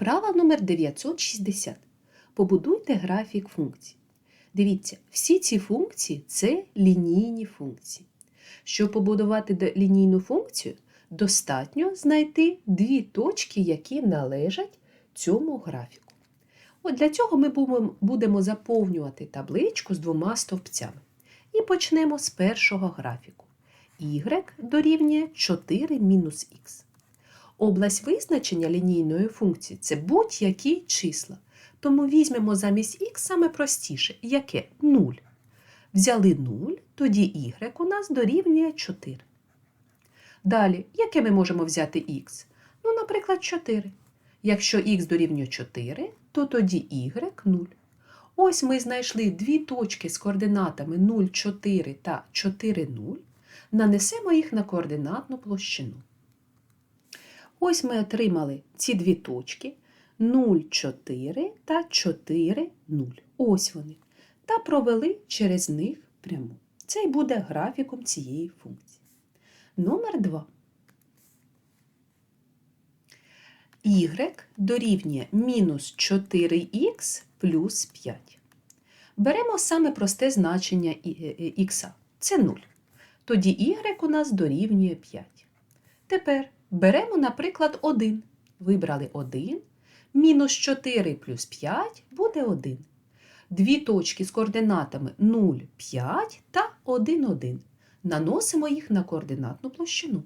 Вправа номер 960. Побудуйте графік функцій. Дивіться, всі ці функції це лінійні функції. Щоб побудувати лінійну функцію, достатньо знайти дві точки, які належать цьому графіку. От для цього ми будемо- заповнювати табличку з двома стовпцями. І почнемо з першого графіку. y дорівнює 4 мінус х. Область визначення лінійної функції це будь-які числа. Тому візьмемо замість х саме простіше. Яке? 0. Взяли 0, тоді y у нас дорівнює 4. Далі, яке ми можемо взяти х? Ну, наприклад, 4. Якщо х дорівнює 4, то тоді y 0. Ось ми знайшли дві точки з координатами 0, 4 та 4, 0. Нанесемо їх на координатну площину. Ось ми отримали ці дві точки 0, 4 та 4, 0. Ось вони. Та провели через них пряму. Це й буде графіком цієї функції. Номер 2. y дорівнює мінус 4х плюс 5. Беремо саме просте значення х. Це 0. Тоді y у нас дорівнює 5. Тепер беремо, наприклад, 1. Вибрали 1. Мінус 4 плюс 5 буде 1. Дві точки з координатами 0, 5 та 1, 1. Наносимо їх на координатну площину.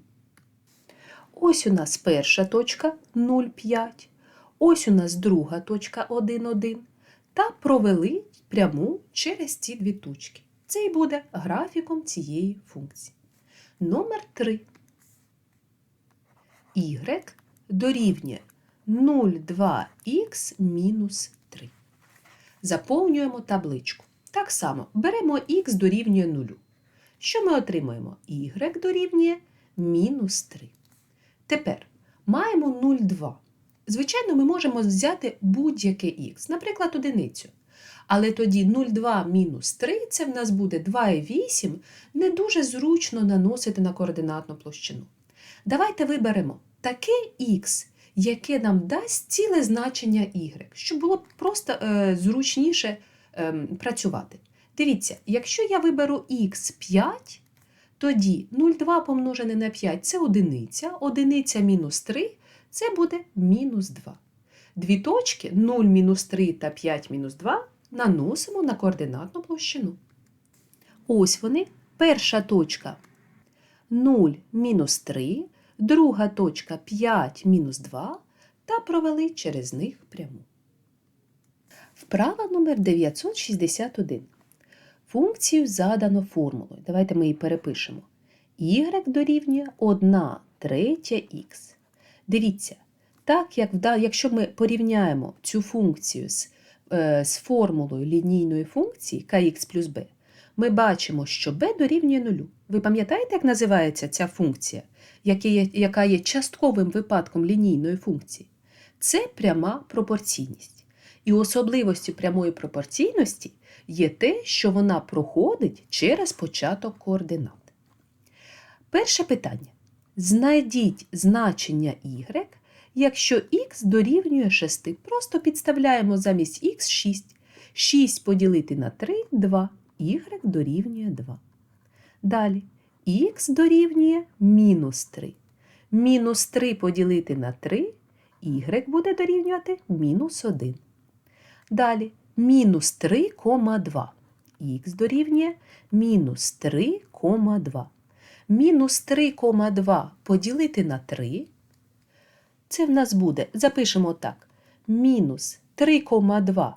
Ось у нас перша точка 0, 5. Ось у нас друга точка 1, 1. Та провели пряму через ці дві точки. Це і буде графіком цієї функції. Номер 3. Y дорівнює 0,2х мінус 3. Заповнюємо табличку. Так само беремо х дорівнює 0. Що ми отримуємо? y дорівнює мінус 3. Тепер маємо 0,2. Звичайно, ми можемо взяти будь-яке х, наприклад, одиницю. Але тоді 0,2 мінус 3 це в нас буде 2,8, не дуже зручно наносити на координатну площину. Давайте виберемо таке х, яке нам дасть ціле значення y, щоб було просто е, зручніше е, працювати. Дивіться, якщо я виберу х 5, тоді 0,2 помножене на 5 це одиниця, одиниця мінус 3 це буде мінус 2. Дві точки 0 мінус 3 та 5 мінус 2 наносимо на координатну площину. Ось вони. Перша точка 0 мінус 3, друга точка 5 мінус 2 та провели через них пряму. Вправа номер 961. Функцію задано формулою. Давайте ми її перепишемо. y дорівнює 1 третя х. Дивіться, так як якщо ми порівняємо цю функцію з, е, з формулою лінійної функції kx плюс b, ми бачимо, що b дорівнює нулю. Ви пам'ятаєте, як називається ця функція, яка є, частковим випадком лінійної функції? Це пряма пропорційність. І особливостю прямої пропорційності є те, що вона проходить через початок координат. Перше питання. Знайдіть значення y, якщо х дорівнює 6. Просто підставляємо замість х 6. 6 поділити на 3 2. y дорівнює 2. Далі х дорівнює мінус 3. Мінус 3 поділити на 3, y буде дорівнювати мінус 1. Далі мінус 3,2. Х дорівнює мінус 3,2. Мінус 3,2 поділити на 3. Це в нас буде, запишемо так, мінус 3,2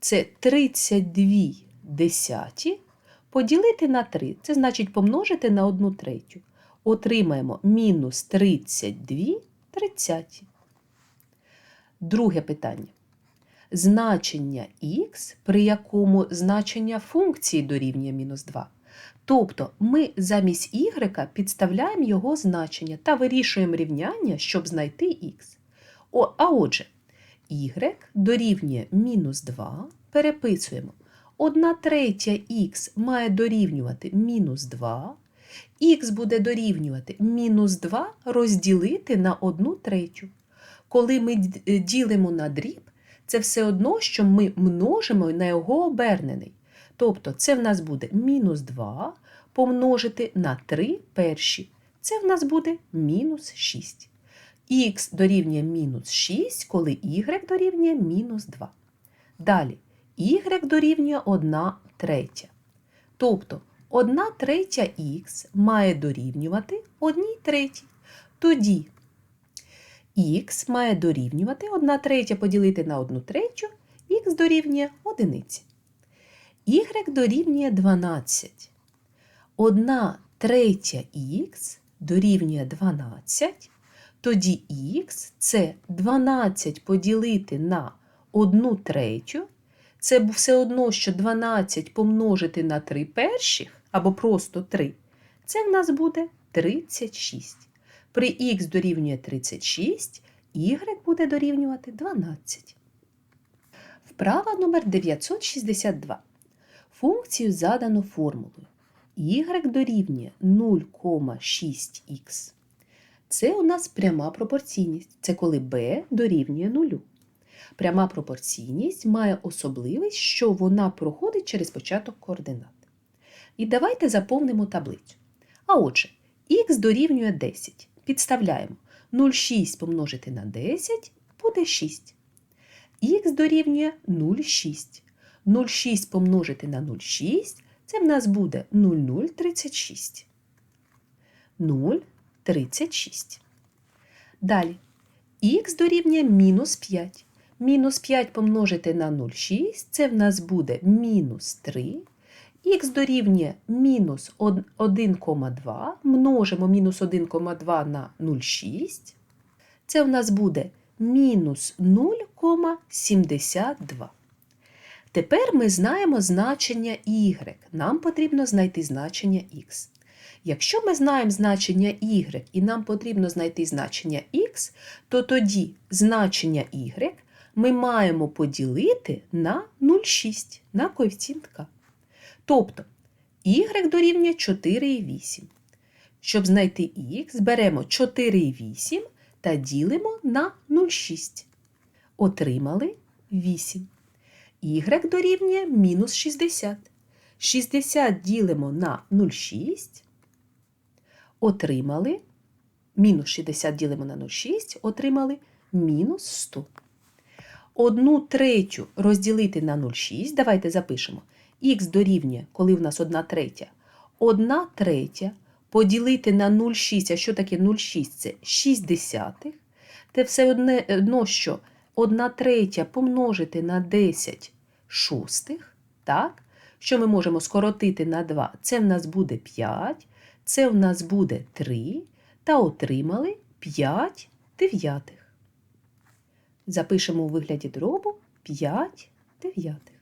це 32 десяті поділити на 3. Це значить помножити на 1 третю. Отримаємо мінус 32 тридцяті. Друге питання. Значення х, при якому значення функції дорівнює мінус 2. Тобто ми замість y підставляємо його значення та вирішуємо рівняння, щоб знайти х. А отже, y дорівнює мінус 2, переписуємо. 1 третя х має дорівнювати мінус 2, х буде дорівнювати мінус 2 розділити на 1 третю. коли ми е, ділимо на дріб, це все одно, що ми множимо на його обернений. Тобто це в нас буде мінус 2 помножити на 3 перші. Це в нас буде мінус 6. Х дорівнює мінус 6, коли y дорівнює мінус 2. Далі y дорівнює 1 третя. Тобто 1 третя х має дорівнювати 1 третій. Тоді х має дорівнювати 1 третя поділити на 1 третю, х дорівнює 1. y дорівнює 12. 1 третя х дорівнює 12, тоді х це 12 поділити на 1 третю. Це все одно, що 12 помножити на 3 перших, або просто 3. Це в нас буде 36. При х дорівнює 36, y буде дорівнювати 12. Вправа номер 962. Функцію задано формулою y дорівнює 0,6х. Це у нас пряма пропорційність. Це коли b дорівнює 0. Пряма пропорційність має особливість, що вона проходить через початок координат. І давайте заповнимо таблицю. А отже, х дорівнює 10. Підставляємо 0,6 помножити на 10 буде 6. Х дорівнює 0,6. 0,6 помножити на 0,6 це в нас буде 0,036. 0,36. Далі. Х дорівнює мінус 5. Мінус 5 помножити на 0,6 це в нас буде мінус 3. Х дорівнює мінус 1,2. Множимо мінус 1,2 на 0,6. Це в нас буде мінус 0,72. Тепер ми знаємо значення y. Нам потрібно знайти значення x. Якщо ми знаємо значення y і нам потрібно знайти значення x, то тоді значення y ми маємо поділити на 0,6 на коефіцієнт k. Тобто y дорівнює 4,8. Щоб знайти x, беремо 4,8 та ділимо на 0,6. Отримали 8. Y дорівнює мінус 60. 60 ділимо на 0,6. Отримали мінус 60 ділимо на 0,6, отримали мінус 100. Одну третю розділити на 0,6. Давайте запишемо. Х дорівнює, коли в нас 1 третя. 1 третя поділити на 0,6. А що таке 0,6? Це 6 десятих. Це все одно, що 1 третя помножити на 10 шостих. Так? Що ми можемо скоротити на 2? Це в нас буде 5, це в нас буде 3, та отримали 5 дев'ятих. Запишемо у вигляді дробу 5 дев'ятих.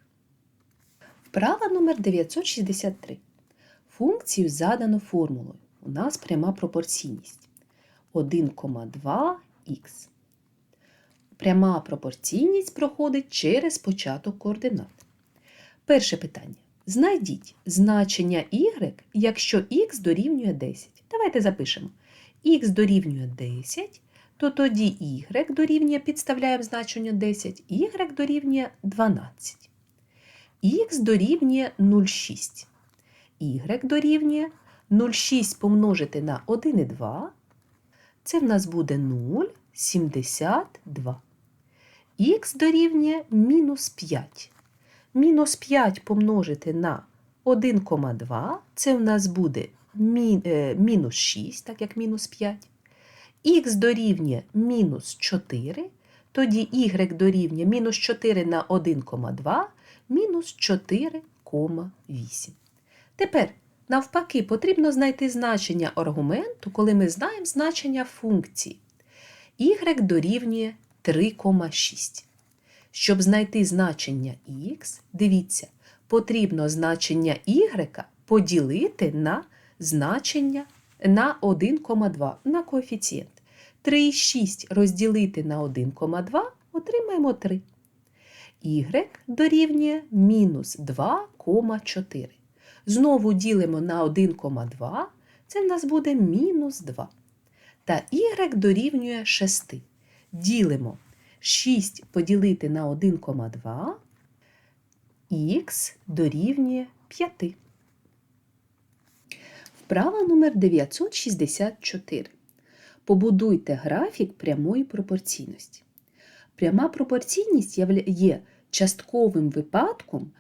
Вправа номер 963. Функцію задано формулою. У нас пряма пропорційність 1,2х. Пряма пропорційність проходить через початок координат. Перше питання. Знайдіть значення y, якщо х дорівнює 10. Давайте запишемо. х дорівнює 10, то тоді y дорівнює, підставляємо значення 10, y дорівнює 12. х дорівнює 0,6. y дорівнює 0,6 помножити на 1,2. Це в нас буде 0,72. х дорівнює мінус 5. Мінус 5 помножити на 1,2, це в нас буде е, мінус 6, так як мінус 5. Х дорівнює мінус 4, тоді y дорівнює мінус 4 на 1,2, мінус 4,8. Тепер, навпаки, потрібно знайти значення аргументу, коли ми знаємо значення функції. y дорівнює 3,6. Щоб знайти значення х, дивіться, потрібно значення y поділити на значення на 1,2 на коефіцієнт. 3,6 розділити на 1,2 отримаємо 3. y дорівнює мінус 2,4. Знову ділимо на 1,2, це в нас буде мінус 2. Та y дорівнює 6. ділимо 6 поділити на 1,2, х дорівнює 5. Вправа номер 964. Побудуйте графік прямої пропорційності. Пряма пропорційність є частковим випадком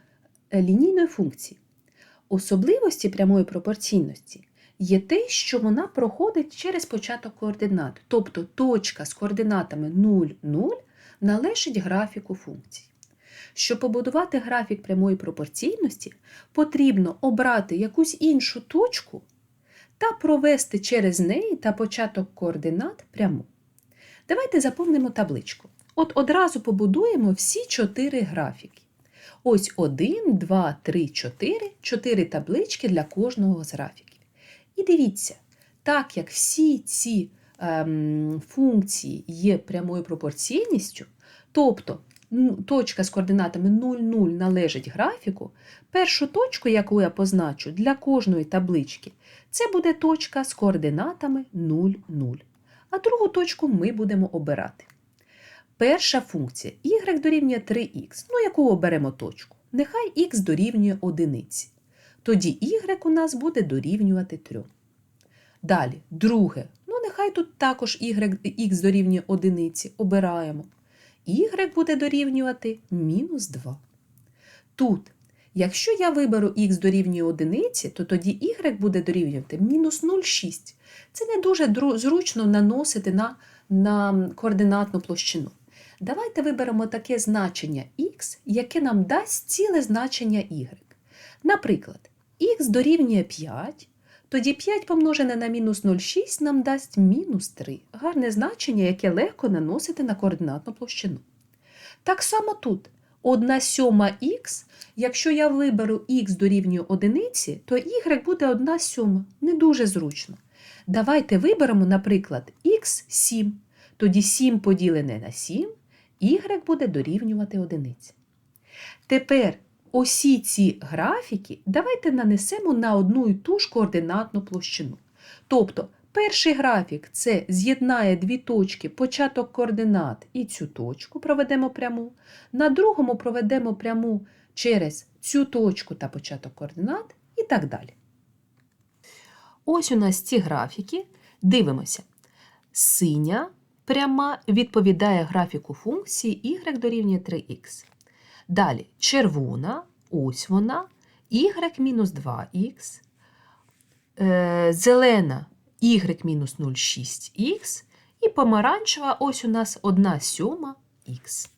е, лінійної функції. Особливості прямої пропорційності є те, що вона проходить через початок координат, тобто точка з координатами 0, 0 належить графіку функції. Щоб побудувати графік прямої пропорційності, потрібно обрати якусь іншу точку та провести через неї та початок координат пряму. Давайте заповнимо табличку. От одразу побудуємо всі чотири графіки. Ось 1, 2, 3, 4, 4 таблички для кожного з графіків. І дивіться, так як всі ці ем, функції є прямою пропорційністю, тобто точка з координатами 0, 0 належить графіку, першу точку, яку я позначу для кожної таблички, це буде точка з координатами 0, 0. А другу точку ми будемо обирати. Перша функція y дорівнює 3х. Ну, яку оберемо точку? Нехай х дорівнює 1. Тоді y у нас буде дорівнювати 3. Далі, друге. Ну, нехай тут також y, х дорівнює 1. Обираємо. Y буде дорівнювати мінус 2. Тут, якщо я виберу х дорівнює 1, то тоді y буде дорівнювати мінус 0,6. Це не дуже зручно наносити на, на координатну площину. Давайте виберемо таке значення х, яке нам дасть ціле значення y. Наприклад, х дорівнює 5, тоді 5 помножене на мінус 0,6 нам дасть мінус 3. Гарне значення, яке легко наносити на координатну площину. Так само тут 1 сьома х, якщо я виберу х дорівнює 1, то y буде 1 сьома. Не дуже зручно. Давайте виберемо, наприклад, х 7. Тоді 7 поділене на 7, y буде дорівнювати 1. Тепер усі ці графіки давайте нанесемо на одну і ту ж координатну площину. Тобто, перший графік це з'єднає дві точки, початок координат і цю точку проведемо пряму. На другому проведемо пряму через цю точку та початок координат і так далі. Ось у нас ці графіки. Дивимося. Синя пряма відповідає графіку функції y дорівнює 3х. Далі червона, ось вона, y мінус 2х, е, зелена y мінус 0,6х і помаранчева ось у нас 1 сьома х.